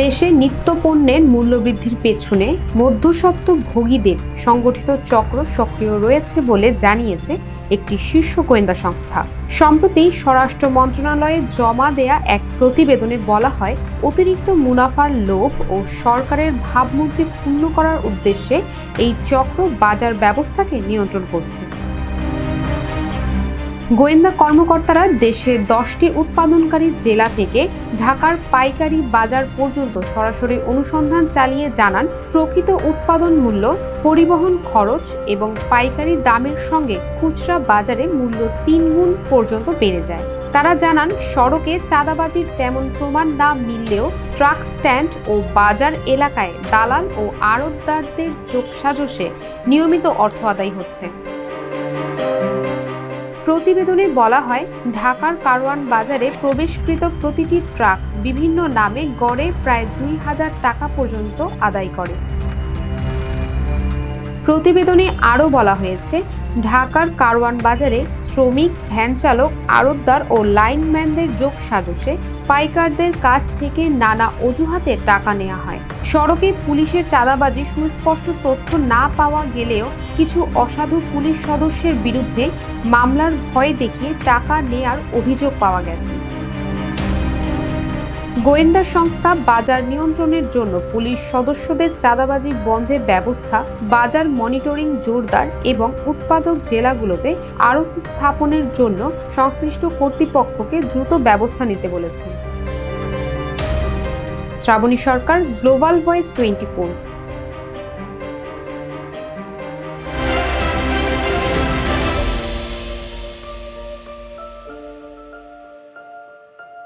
দেশে নিত্যপণ্যের মূল্যবৃদ্ধির পেছনে মধ্যস্বত্ব ভোগীদের সংগঠিত চক্র সক্রিয় রয়েছে বলে জানিয়েছে একটি শীর্ষ গোয়েন্দা সংস্থা। সম্প্রতি স্বরাষ্ট্র মন্ত্রণালয়ে জমা দেয়া এক প্রতিবেদনে বলা হয়, অতিরিক্ত মুনাফার লোভ ও সরকারের ভাবমূর্তি ক্ষুণ্ণ করার উদ্দেশ্যে এই চক্র বাজার ব্যবস্থাকে নিয়ন্ত্রণ করছে। গোয়েন্দা কর্মকর্তারা দেশের দশটি উৎপাদনকারী জেলা থেকে ঢাকার পাইকারি বাজার পর্যন্ত সরাসরি অনুসন্ধান চালিয়ে জানান প্রকৃত উৎপাদন মূল্য, পরিবহন খরচ এবং পাইকারি দামের সঙ্গে খুচরা বাজারে মূল্য তিন গুণ পর্যন্ত বেড়ে যায়। তারা জানান, সড়কে চাঁদাবাজির তেমন প্রমাণ না মিললেও ট্রাক স্ট্যান্ড ও বাজার এলাকায় দালাল ও আড়তদারদের যোগসাজশে নিয়মিত অর্থ আদায় হচ্ছে। প্রতিবেদনে বলা হয়, ঢাকার কারওয়ান বাজারে প্রবেশকৃত প্রতিটি ট্রাক বিভিন্ন নামে গড়ে প্রায় দুই হাজার টাকা পর্যন্ত আদায় করে। প্রতিবেদনে আরও বলা হয়েছে ঢাকার কারওয়ান বাজারে শ্রমিক, ভ্যান চালক, আড়তদার ও লাইনম্যানদের যোগ সাজসে পাইকারদের কাছ থেকে নানা অজুহাতে টাকা নেওয়া হয়। সড়কে পুলিশের চাঁদাবাজি সুস্পষ্ট তথ্য না পাওয়া গেলেও কিছু অসাধু পুলিশ সদস্যের বিরুদ্ধে মামলার ভয় দেখিয়ে টাকা নেয়ার অভিযোগ পাওয়া গেছে। গোয়েন্দা সংস্থা বাজার নিয়ন্ত্রণের জন্য পুলিশ সদস্যদের চাঁদাবাজি বন্ধের ব্যবস্থা, বাজার মনিটরিং জোরদার এবং উৎপাদক জেলাগুলোতে আরও স্থাপনের জন্য সংশ্লিষ্ট কর্তৃপক্ষকে দ্রুত ব্যবস্থা নিতে বলেছে। Shraboni Sarkar, global voice twenty